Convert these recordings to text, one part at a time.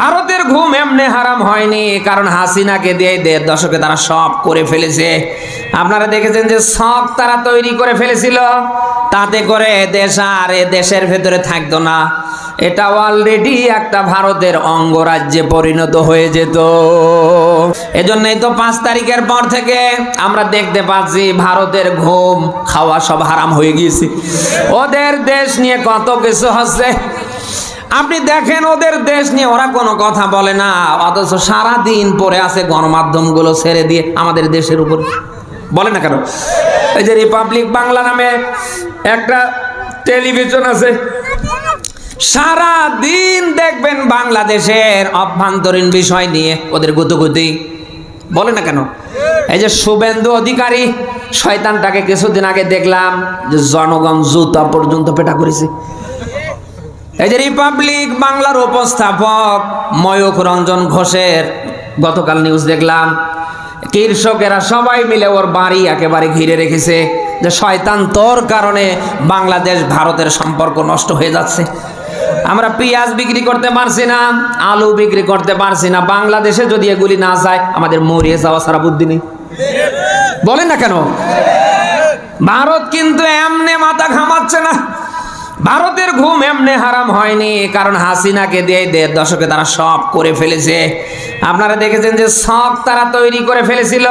ভারতের ঘুম এমনি হারাম হয়নি, কারণ হাসিনাকে দিয়ে দেড় দশকে তারা সব করে ফেলেছে। আপনারা দেখেছেন যে সব তারা তৈরি করে ফেলেছিল, তাতে করে দেশ আর এ দেশের ভেতরে থাকতো না। এটা অলরেডি একটা ভারতের অঙ্গরাজ্যে পরিণত হয়ে যেত। এজন্যই তো পাঁচ তারিখের পর থেকে আমরা দেখতে পাচ্ছি ভারতের ঘুম, খাওয়া সব হারাম হয়ে গিয়েছে। ওদের দেশ নিয়ে কত কিছু হচ্ছে আপনি দেখেন ওদের দেশ নিয়ে ওরা কোনো কথা বলে না, অথচ সারা দিন পরে আছে গণমাধ্যমগুলো ছেড়ে দিয়ে আমাদের দেশের উপর। বলে না কেন? এই যে রিপাবলিক বাংলা নামে একটা টেলিভিশন আছে। সারা দিন দেখবেন বাংলাদেশের অভ্যন্তরীণ বিষয় নিয়ে ওদের গুতুগুতি। বলে না কেন? এই যে শুভেন্দু অধিকারী, শয়তানটাকে কিছুদিন আগে দেখলাম যে জনগণ জুতা পর্যন্ত পেটা করেছে। এই যে রিপাবলিক বাংলার উপস্থাপক ময়ূখ রঞ্জন ঘোষের, গতকাল নিউজ দেখলাম, কৃষকেরা সবাই মিলে ওর বাড়ি একেবারে ঘিরে রেখেছে। যে শয়তান তোর কারণে বাংলাদেশ ভারতের সম্পর্ক নষ্ট হয়ে যাচ্ছে। আমরা পেঁয়াজ বিক্রি করতে পারছি না, আলু বিক্রি করতে পারছি না, বাংলাদেশে যদি এগুলি না যায়, আমাদের মরিয়ে যাওয়া সারা বুদ্ধি নেই। বলেন না কেন? ভারত কিন্তু এমনে মাথা ঘামাচ্ছে না। ভারতের ঘুম এমনি হারাম হয়নি, কারণ হাসিনাকে দিয়ে দেড় দশকে তারা সব করে ফেলেছে। আপনারা দেখেছেন যে সব তারা তৈরি করে ফেলেছিল,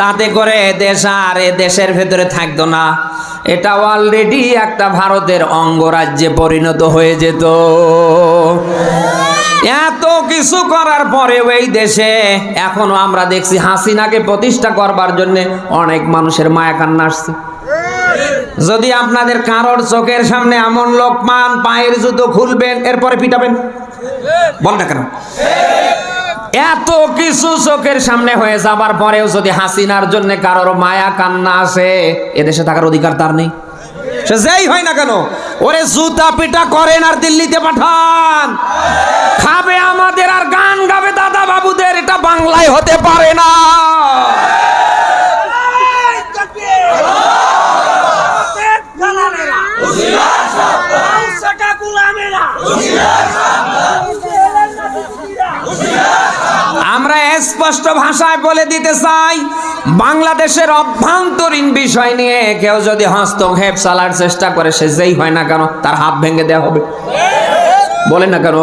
তাতে করে দেশ আর এ দেশের ভেতরে থাকতো না। এটা অলরেডি একটা ভারতের অঙ্গরাজ্যে পরিণত হয়ে যেত। এত কিছু করার পরেও ওই দেশে এখনও আমরা দেখছি হাসিনাকে প্রতিষ্ঠা করবার জন্য অনেক মানুষের মায়া কান্না আসছে। যদি আপনাদের কারোর চোখের সামনে এমন লোক পান পায়ের জুতো খুলবেন, এরপরে পিটাবেন? বল না কেন? এত কিছু চোখের সামনে হয়ে যাবার পরেও যদি হাসিনার জন্য কারোর মায়া কান্না আসে, এদেশে থাকার অধিকার তার নেই। সে যেই হয় না কেন, ওরে জুতা পিটা করেন আর দিল্লিতে পাঠান। খাবে আমাদের আর গান গাবে দাদা বাবুদের, এটা বাংলায় হতে পারে না। আমরা স্পষ্ট ভাষায় বলে দিতে চাই, বাংলাদেশের অভ্যন্তরীণ বিষয় নিয়ে কেউ যদি হস্তক্ষেপ চালার চেষ্টা করে, সে যেই হয় না কেন, তার হাত ভেঙে দেওয়া হবে। বলে না কেন?